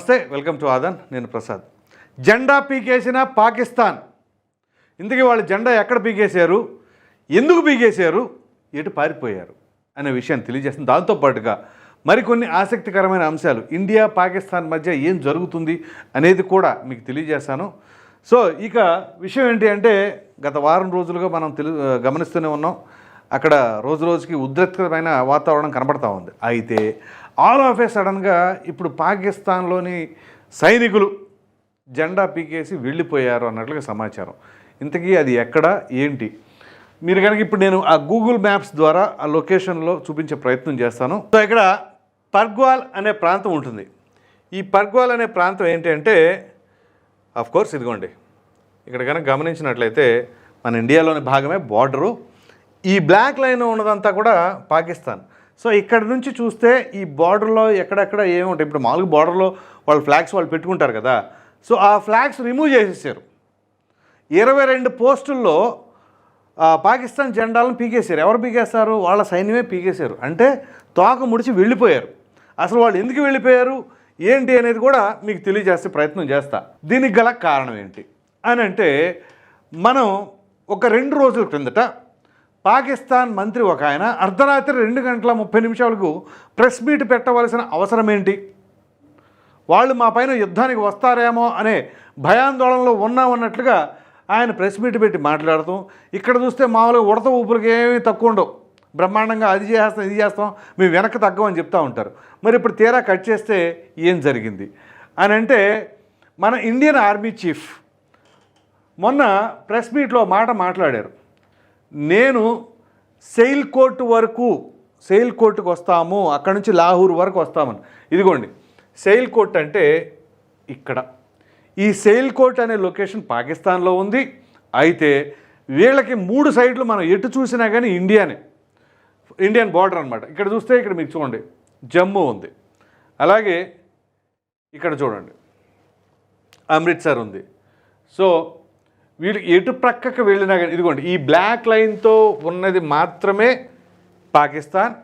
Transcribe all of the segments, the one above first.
నమస్తే welcome to Aadhan నేను ప్రసాద్. జెండా పీకేసిన పాకిస్తాన్. ఇందుకే వాళ్ళు జెండా ఎక్కడ పీకేశారు? ఎందుకు పీకేశారు? ఎటు పారిపోయారు? అనే విషయాన్ని తెలియజేస్తుంది. దాంతోపాటుగా మరికొన్ని ఆసక్తికరమైన అంశాలు. ఇండియా పాకిస్తాన్ మధ్య ఏం జరుగుతుంది అనేది కూడా మీకు తెలియజేస్తాను. సో ఇక విషయం ఏంటి అంటే గత వారం రోజులుగా మనం తెలు గమనిస్తూనే ఉన్నాం. అక్కడ రోజు రోజుకి ఉద్రిక్తమైన వాతావరణం కనబడతా ఉంది. అయితే ఆల్ ఆఫ్ ఏ సడన్గా ఇప్పుడు పాకిస్తాన్లోని సైనికులు జెండా పీకేసి వెళ్ళిపోయారు అన్నట్లుగా సమాచారం. ఇంతకీ అది ఎక్కడ? ఏంటి? మీరు కనుక ఇప్పుడు నేను ఆ గూగుల్ మ్యాప్స్ ద్వారా ఆ లొకేషన్లో చూపించే ప్రయత్నం చేస్తాను. సో ఇక్కడ పర్గ్వాల్ అనే ప్రాంతం ఉంటుంది. ఈ పర్గ్వాల్ అనే ప్రాంతం ఏంటి అంటే ఆఫ్ కోర్స్ ఇదిగోండి. ఇక్కడ కనుక గమనించినట్లయితే మన ఇండియాలోని భాగమే బార్డరు ఈ బ్లాక్ లైన్ ఉన్నదంతా కూడా పాకిస్తాన్. సో ఇక్కడ నుంచి చూస్తే ఈ బార్డర్లో ఎక్కడెక్కడ ఏముంటాయి ఇప్పుడు మామూలుగా బార్డర్లో వాళ్ళు ఫ్లాగ్స్ వాళ్ళు పెట్టుకుంటారు కదా. సో ఆ ఫ్లాగ్స్ రిమూవ్ చేసేసారు. ఇరవై రెండు పోస్టుల్లో పాకిస్తాన్ జెండాలను పీకేశారు. ఎవరు పీకేస్తారు? వాళ్ళ సైన్యమే పీకేశారు. అంటే తోక ముడిచి వెళ్ళిపోయారు. అసలు వాళ్ళు ఎందుకు వెళ్ళిపోయారు? ఏంటి అనేది కూడా మీకు తెలియజేస్తే ప్రయత్నం చేస్తా. దీనికి గల కారణం ఏంటి? అని అంటే మనం ఒక రెండు రోజుల క్రిందట పాకిస్తాన్ మంత్రి ఒక ఆయన అర్ధరాత్రి రెండు గంటల ముప్పై నిమిషాలకు ప్రెస్ మీట్ పెట్టవలసిన అవసరం ఏంటి వాళ్ళు మా పైన యుద్ధానికి వస్తారేమో అనే భయాందోళనలో ఉన్నామన్నట్లుగా ఆయన ప్రెస్ మీట్ పెట్టి మాట్లాడుతాం ఇక్కడ చూస్తే మామూలుగా ఉడత ఊపులకి ఏమీ తక్కువ ఉండవు. బ్రహ్మాండంగా అది చేస్తాం ఇది చేస్తాం మేము వెనక్కి తగ్గమని చెప్తూ ఉంటారు. మరి ఇప్పుడు తీరా కట్ చేస్తే ఏం జరిగింది? అని అంటే మన ఇండియన్ ఆర్మీ చీఫ్ మొన్న ప్రెస్ మీట్లో మాట మాట్లాడారు. నేను సెయిల్ కోర్టు వరకు సెయిల్ కోర్టుకు వస్తాము అక్కడ నుంచి లాహూర్ వరకు వస్తామని. ఇదిగోండి సెయిల్ కోర్ట్ అంటే ఇక్కడ. ఈ సెయిల్ కోర్ట్ అనే లొకేషన్ పాకిస్తాన్లో ఉంది. అయితే వీళ్ళకి మూడు సైడ్లు మనం ఎటు చూసినా కానీ ఇండియానే. ఇండియన్ బార్డర్ అనమాట ఇక్కడ చూస్తే ఇక్కడ మీకు చూడండి జమ్మూ ఉంది. అలాగే ఇక్కడ చూడండి అమృత్సర్ ఉంది. సో వీళ్ళు ఎటు ప్రక్కకు వెళ్ళినా కానీ ఇదిగోండి ఈ బ్లాక్ లైన్తో ఉన్నది మాత్రమే పాకిస్తాన్.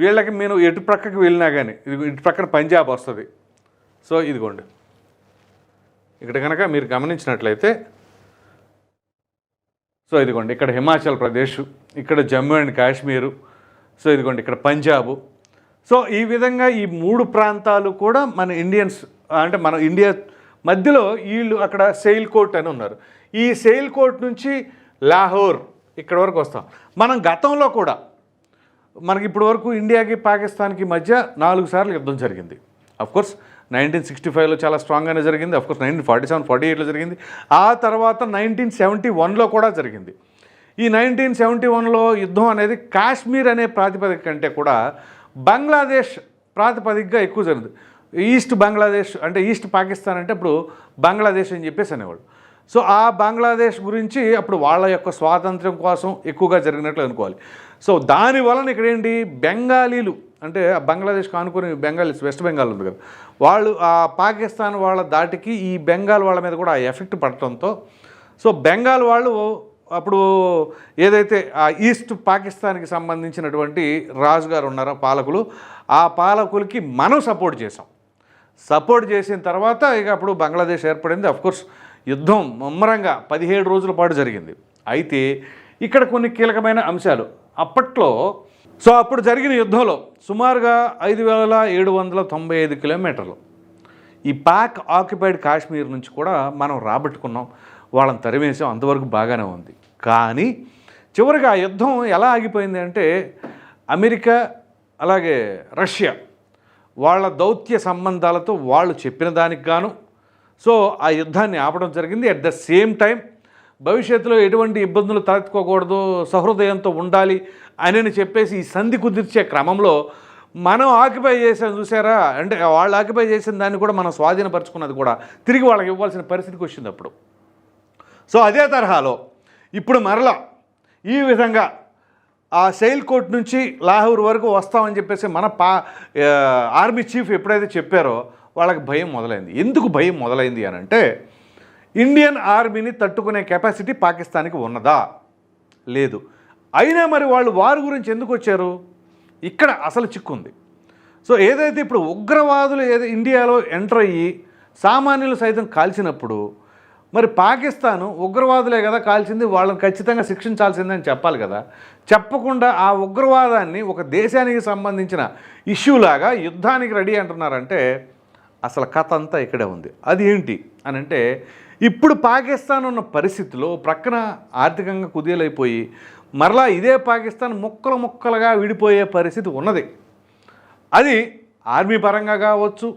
వీళ్ళకి నేను ఎటు ప్రక్కకు వెళ్ళినా కానీ ఇది ఇటు ప్రక్కన పంజాబ్ వస్తుంది. సో ఇదిగోండి. ఇక్కడ కనుక మీరు గమనించినట్లయితే సో ఇదిగోండి ఇక్కడ హిమాచల్ ప్రదేశ్ ఇక్కడ జమ్మూ అండ్ కాశ్మీరు సో ఇదిగోండి ఇక్కడ పంజాబు. సో ఈ విధంగా ఈ మూడు ప్రాంతాలు కూడా మన ఇండియన్స్ అంటే మన ఇండియా మధ్యలో వీళ్ళు అక్కడ సెయిల్ కోర్ట్ అని ఉన్నారు. ఈ సెయిల్ కోర్ట్ నుంచి లాహోర్ ఇక్కడ వరకు వస్తాం. మనం గతంలో కూడా మనకి ఇప్పటి వరకు ఇండియాకి పాకిస్తాన్కి మధ్య నాలుగు సార్లు యుద్ధం జరిగింది. అఫ్కోర్స్ నైన్టీన్ సిక్స్టీ ఫైవ్లో చాలా స్ట్రాంగ్గానే జరిగింది. Of course nineteen forty seven forty ఎయిట్లో జరిగింది. ఆ తర్వాత నైన్టీన్ సెవెంటీ వన్లో కూడా జరిగింది. ఈ నైన్టీన్ సెవెంటీ వన్లో యుద్ధం అనేది కాశ్మీర్ అనే ప్రాతిపదిక కంటే కూడా బంగ్లాదేశ్ ప్రాతిపదికగా ఎక్కువ జరిగింది. ఈస్ట్ బంగ్లాదేశ్ అంటే ఈస్ట్ పాకిస్తాన్ అంటే ఇప్పుడు బంగ్లాదేశ్ అని చెప్పేసి అనేవాడు సో ఆ బంగ్లాదేశ్ గురించి అప్పుడు వాళ్ళ యొక్క స్వాతంత్ర్యం కోసం ఎక్కువగా జరిగినట్లు అనుకోవాలి. సో దాని వలన ఇక్కడ ఏంటి బెంగాలీలు అంటే ఆ బంగ్లాదేశ్కి ఆనుకుని బెంగాలీస్ వెస్ట్ బెంగాల్ ఉంది కదా. వాళ్ళు ఆ పాకిస్తాన్ వాళ్ళ దాటికి ఈ బెంగాల్ వాళ్ళ మీద కూడా ఆ ఎఫెక్ట్ పడటంతో సో బెంగాల్ వాళ్ళు అప్పుడు ఏదైతే ఆ ఈస్ట్ పాకిస్తాన్కి సంబంధించినటువంటి రాజు గారు ఉన్నారో పాలకులు ఆ పాలకులకి మనం సపోర్ట్ చేసాం సపోర్ట్ చేసిన తర్వాత ఇక అప్పుడు బంగ్లాదేశ్ ఏర్పడింది. కోర్స్ యుద్ధం ముమ్మరంగా పదిహేడు రోజుల పాటు జరిగింది. అయితే ఇక్కడ కొన్ని కీలకమైన అంశాలు. అప్పట్లో సో అప్పుడు జరిగిన యుద్ధంలో సుమారుగా ఐదు వేల ఏడు వందల తొంభై ఐదు కిలోమీటర్లు. ఈ పాక్ ఆక్యుపైడ్ కాశ్మీర్ నుంచి కూడా మనం రాబట్టుకున్నాం వాళ్ళని తరిమేసాం అంతవరకు బాగానే ఉంది. కానీ చివరిగా ఆ యుద్ధం ఎలా ఆగిపోయింది అంటే అమెరికా అలాగే రష్యా వాళ్ళ దౌత్య సంబంధాలతో వాళ్ళు చెప్పిన దానికి గాను సో ఆ యుద్ధాన్ని ఆపడం జరిగింది. అట్ ద సేమ్ టైం భవిష్యత్తులో ఎటువంటి ఇబ్బందులు తలెత్తుకోకూడదు సహృదయంతో ఉండాలి అని చెప్పేసి ఈ సంధి కుదిర్చే క్రమంలో మనం ఆక్యుపై చేసాం చూసారా? అంటే వాళ్ళు ఆక్యుపై చేసిన దాన్ని కూడా మనం స్వాధీనపరచుకున్నది కూడా తిరిగి వాళ్ళకి ఇవ్వాల్సిన పరిస్థితికి వచ్చింది అప్పుడు. సో అదే తరహాలో ఇప్పుడు మరలా ఈ విధంగా ఆ సెయిల్ కోర్ట్ నుంచి లాహోర్ వరకు వస్తామని చెప్పేసి మన పా ఆర్మీ చీఫ్ ఎప్పుడైతే చెప్పారో వాళ్ళకి భయం మొదలైంది. ఎందుకు భయం మొదలైంది అని అంటే ఇండియన్ ఆర్మీని తట్టుకునే కెపాసిటీ పాకిస్తాన్కి ఉన్నదా? లేదు. అయినా మరి వాళ్ళు వారి గురించి ఎందుకు వచ్చారు? ఇక్కడ అసలు చిక్కుంది. సో ఏదైతే ఇప్పుడు ఉగ్రవాదులు ఏదో ఇండియాలో ఎంటర్ అయ్యి సామాన్యులు సైతం కాల్చినప్పుడు మరి పాకిస్తాను ఉగ్రవాదులే కదా కాల్చింది వాళ్ళని ఖచ్చితంగా శిక్షించాల్సిందని చెప్పాలి కదా. చెప్పకుండా ఆ ఉగ్రవాదాన్ని ఒక దేశానికి సంబంధించిన ఇష్యూ లాగా యుద్ధానికి రెడీ అంటున్నారంటే అసలు కథ అంతా ఇక్కడే ఉంది. అది ఏంటి అని అంటే ఇప్పుడు పాకిస్తాన్ ఉన్న పరిస్థితిలో ప్రక్కన ఆర్థికంగా కుదేలైపోయి మరలా ఇదే పాకిస్తాన్ ముక్కలు ముక్కలుగా విడిపోయే పరిస్థితి ఉన్నది. అది ఆర్మీ పరంగా కావచ్చు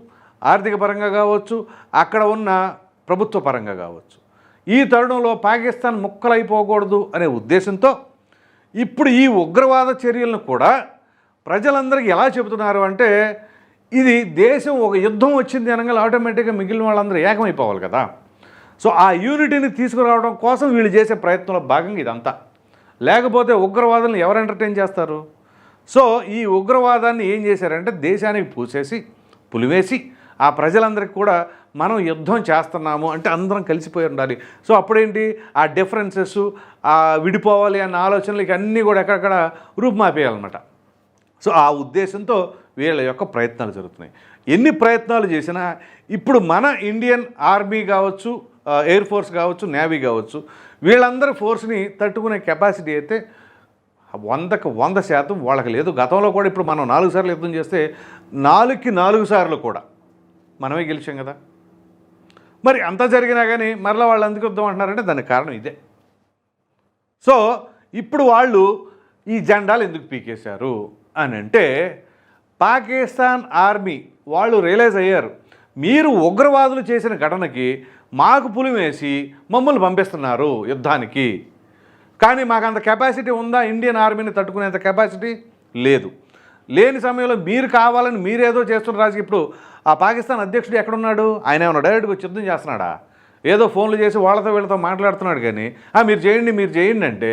ఆర్థిక పరంగా కావచ్చు అక్కడ ఉన్న ప్రభుత్వ పరంగా కావచ్చు. ఈ తరుణంలో పాకిస్తాన్ ముక్కలైపోకూడదు అనే ఉద్దేశంతో ఇప్పుడు ఈ ఉగ్రవాద చర్యలను కూడా ప్రజలందరికీ ఎలా చెబుతున్నారు అంటే ఇది దేశం ఒక యుద్ధం వచ్చింది అనగా ఆటోమేటిక్గా మిగిలిన వాళ్ళందరూ ఏకమైపోవాలి కదా. సో ఆ యూనిటీని తీసుకురావడం కోసం వీళ్ళు చేసే ప్రయత్నంలో భాగంగా ఇదంతా. లేకపోతే ఉగ్రవాదులను ఎవరు ఎంటర్టైన్ చేస్తారు? సో ఈ ఉగ్రవాదాన్ని ఏం చేశారంటే దేశానికి పూసేసి పులివేసి ఆ ప్రజలందరికీ కూడా మనం యుద్ధం చేస్తున్నాము అంటే అందరం కలిసిపోయి ఉండాలి. సో అప్పుడేంటి? ఆ డిఫరెన్సెస్ ఆ విడిపోవాలి అన్న ఆలోచనలు ఇక అన్నీ కూడా ఎక్కడెక్కడ రూపుమాపేయాలన్నమాట. సో ఆ ఉద్దేశంతో వీళ్ళ యొక్క ప్రయత్నాలు జరుగుతున్నాయి. ఎన్ని ప్రయత్నాలు చేసినా ఇప్పుడు మన ఇండియన్ ఆర్మీ కావచ్చు ఎయిర్ ఫోర్స్ కావచ్చు నేవీ కావచ్చు వీళ్ళందరి ఫోర్స్ని తట్టుకునే కెపాసిటీ అయితే వందకు వంద శాతం వాళ్ళకి లేదు. గతంలో కూడా ఇప్పుడు మనం నాలుగు సార్లు యుద్ధం చేస్తే నాలుగుకి నాలుగు సార్లు కూడా మనమే గెలిచాం కదా. మరి అంత జరిగినా కానీ మరలా వాళ్ళు ఎందుకు యుద్ధం అంటున్నారంటే దానికి కారణం ఇదే. సో ఇప్పుడు వాళ్ళు ఈ జెండాలు ఎందుకు పీకేశారు? అని అంటే పాకిస్తాన్ ఆర్మీ వాళ్ళు రియలైజ్ అయ్యారు. మీరు ఉగ్రవాదులు చేసిన ఘటనకి మాకు పులివేసి మమ్మల్ని పంపిస్తున్నారు యుద్ధానికి. కానీ మాకు అంత కెపాసిటీ ఉందా ఇండియన్ ఆర్మీని తట్టుకునేంత కెపాసిటీ లేదు. లేని సమయంలో మీరు కావాలని మీరేదో చేస్తున్న రాజకీయ ఇప్పుడు ఆ పాకిస్తాన్ అధ్యక్షుడు ఎక్కడున్నాడు? ఆయన ఏమన్నా డైరెక్ట్గా వచ్చి యుద్ధం చేస్తున్నాడా? ఏదో ఫోన్లు చేసి వాళ్ళతో వీళ్ళతో మాట్లాడుతున్నాడు కానీ "ఆ, మీరు చేయండి మీరు చేయండి అంటే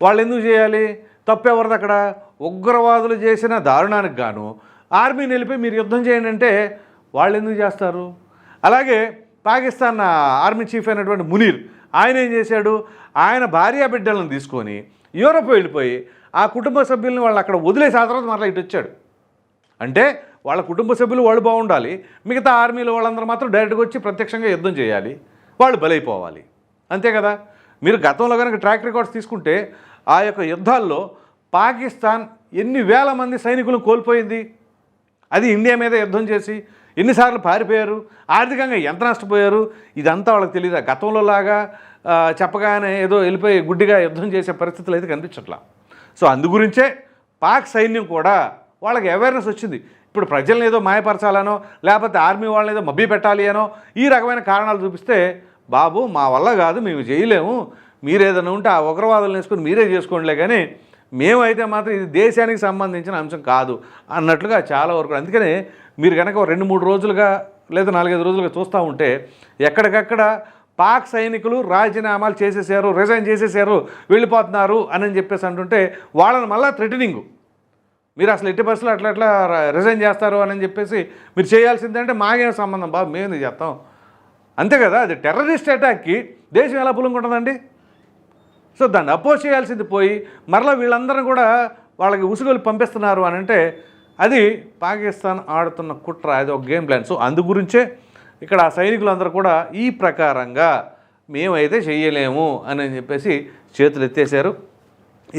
వాళ్ళు ఎందుకు చేయాలి? తప్పెవరిది అక్కడ? ఉగ్రవాదులు చేసిన దారుణానికి గాను ఆర్మీ నిలిపి మీరు యుద్ధం చేయండి అంటే వాళ్ళు ఎందుకు చేస్తారు? అలాగే పాకిస్తాన్ ఆర్మీ చీఫ్ అయినటువంటి మునీర్ ఆయన ఏం చేశాడు? ఆయన భార్య బిడ్డలను తీసుకొని యూరప్ వెళ్ళిపోయి ఆ కుటుంబ సభ్యుల్ని వాళ్ళు అక్కడ వదిలేసి ఆ తర్వాత మరలా ఇటు వచ్చాడు. అంటే వాళ్ళ కుటుంబ సభ్యులు వాళ్ళు బాగుండాలి మిగతా ఆర్మీలో వాళ్ళందరూ మాత్రం డైరెక్ట్గా వచ్చి ప్రత్యక్షంగా యుద్ధం చేయాలి వాళ్ళు బలైపోవాలి. అంతే కదా? మీరు గతంలో కనుక ట్రాక్ రికార్డ్స్ తీసుకుంటే ఆ యొక్క యుద్ధాల్లో పాకిస్తాన్ ఎన్ని వేల మంది సైనికులను కోల్పోయింది? అది ఇండియా మీద యుద్ధం చేసి ఎన్నిసార్లు పారిపోయారు? ఆర్థికంగా ఎంత నష్టపోయారు? ఇదంతా వాళ్ళకి తెలియదు గతంలో లాగా చెప్పగానే ఏదో వెళ్ళిపోయి గుడ్డిగా యుద్ధం చేసే పరిస్థితులు అయితే కనిపించట్లా. సో అందు గురించే పాక్ సైన్యం కూడా వాళ్ళకి అవేర్నెస్ వచ్చింది. ఇప్పుడు ప్రజల్ని ఏదో మాయపరచాలనో లేకపోతే ఆర్మీ వాళ్ళని ఏదో మబ్బి పెట్టాలి అనో ఈ రకమైన కారణాలు చూపిస్తే బాబు మా వల్ల కాదు మేము చేయలేము. మీరు ఏదైనా ఉంటే ఆ ఉగ్రవాదులను వేసుకొని మీరే చేసుకోండిలే కానీ మేమైతే మాత్రం ఇది దేశానికి సంబంధించిన అంశం కాదు అన్నట్లుగా చాలా వరకు అందుకనే మీరు కనుక రెండు మూడు రోజులుగా లేదా నాలుగైదు రోజులుగా చూస్తూ ఉంటే ఎక్కడికక్కడ పాక్ సైనికులు రాజీనామాలు చేసేసారు రిజైన్ చేసేసారు వెళ్ళిపోతున్నారు అని చెప్పేసి అంటుంటే వాళ్ళని మళ్ళీ థ్రెటనింగ్ మీరు అసలు ఎట్టి బస్సులో అట్లా అట్లా రిజైన్ చేస్తారు అని చెప్పేసి మీరు చేయాల్సిందంటే మాకేం సంబంధం బాబు మేము చేస్తాం? అంతే కదా అది టెర్రరిస్ట్ అటాక్కి దేశం ఎలా పులుంకుంటుందండి సో దాన్ని అపోజ్ చేయాల్సింది పోయి మరలా వీళ్ళందరిని కూడా వాళ్ళకి ఉసుగులు పంపిస్తున్నారు అని అంటే అది పాకిస్తాన్ ఆడుతున్న కుట్ర అది ఒక గేమ్ ప్లాన్. సో అందు గురించే ఇక్కడ ఆ సైనికులందరూ కూడా ఈ ప్రకారంగా మేమైతే చేయలేము అని చెప్పేసి చేతులు ఎత్తేసారు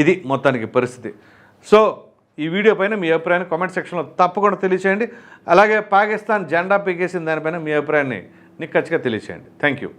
ఇది మొత్తానికి పరిస్థితి. సో ఈ వీడియో పైన మీ అభిప్రాయాన్ని కామెంట్ సెక్షన్లో తప్పకుండా తెలియచేయండి. అలాగే పాకిస్తాన్ జెండా పీకేసిన దానిపైన మీ అభిప్రాయాన్ని నిక్కచ్చిగా తెలియచేయండి. Thank you